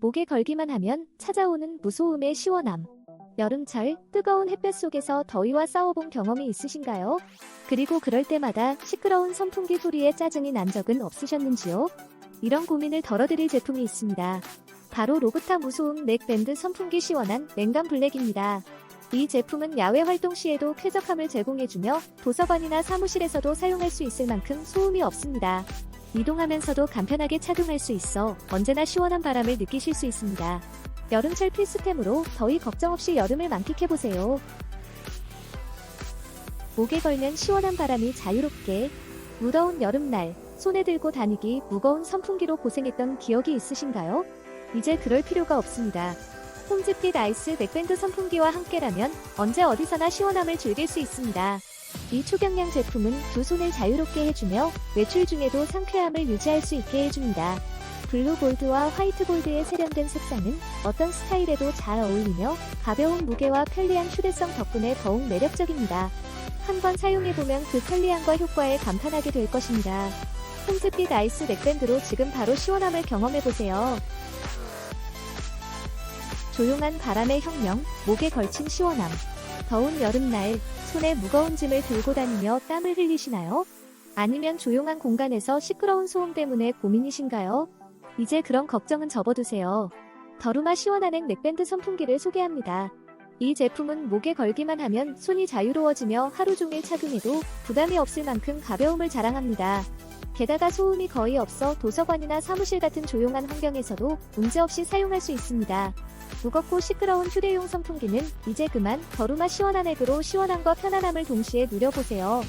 목에 걸기만 하면 찾아오는 무소음의 시원함. 여름철 뜨거운 햇볕 속에서 더위와 싸워본 경험이 있으신가요? 그리고 그럴 때마다 시끄러운 선풍기 소리에 짜증이 난 적은 없으셨는지요? 이런 고민을 덜어드릴 제품이 있습니다. 바로 로브타 무소음 넥밴드 선풍기 시원한 냉감 블랙입니다. 이 제품은 야외 활동 시에도 쾌적함을 제공해주며 도서관이나 사무실에서도 사용할 수 있을 만큼 소음이 없습니다. 이동하면서도 간편하게 착용할 수 있어 언제나 시원한 바람을 느끼실 수 있습니다. 여름철 필수템으로 더위 걱정 없이 여름을 만끽해보세요. 목에 걸면 시원한 바람이 자유롭게 무더운 여름날 손에 들고 다니기 무거운 선풍기로 고생했던 기억이 있으신가요? 이제 그럴 필요가 없습니다. 홈즈빛 아이스 넥밴드 선풍기와 함께라면 언제 어디서나 시원함을 즐길 수 있습니다. 이 초경량 제품은 두 손을 자유롭게 해주며 외출 중에도 상쾌함을 유지할 수 있게 해줍니다. 블루 골드와 화이트 골드의 세련된 색상은 어떤 스타일에도 잘 어울리며 가벼운 무게와 편리한 휴대성 덕분에 더욱 매력적입니다. 한번 사용해보면 그 편리함과 효과에 감탄하게 될 것입니다. 홈즈빛 아이스 넥밴드로 지금 바로 시원함을 경험해보세요. 조용한 바람의 혁명, 목에 걸친 시원함. 더운 여름날 손에 무거운 짐을 들고 다니며 땀을 흘리시나요? 아니면 조용한 공간에서 시끄러운 소음 때문에 고민이신가요? 이제 그런 걱정은 접어두세요. 더루마 시원한액 넥밴드 선풍기를 소개합니다. 이 제품은 목에 걸기만 하면 손이 자유로워지며 하루 종일 착용해도 부담이 없을 만큼 가벼움을 자랑합니다. 게다가 소음이 거의 없어 도서관이나 사무실 같은 조용한 환경에서도 문제없이 사용할 수 있습니다. 무겁고 시끄러운 휴대용 선풍기는 이제 그만 더루마 시원한 액으로 시원함과 편안함을 동시에 누려보세요.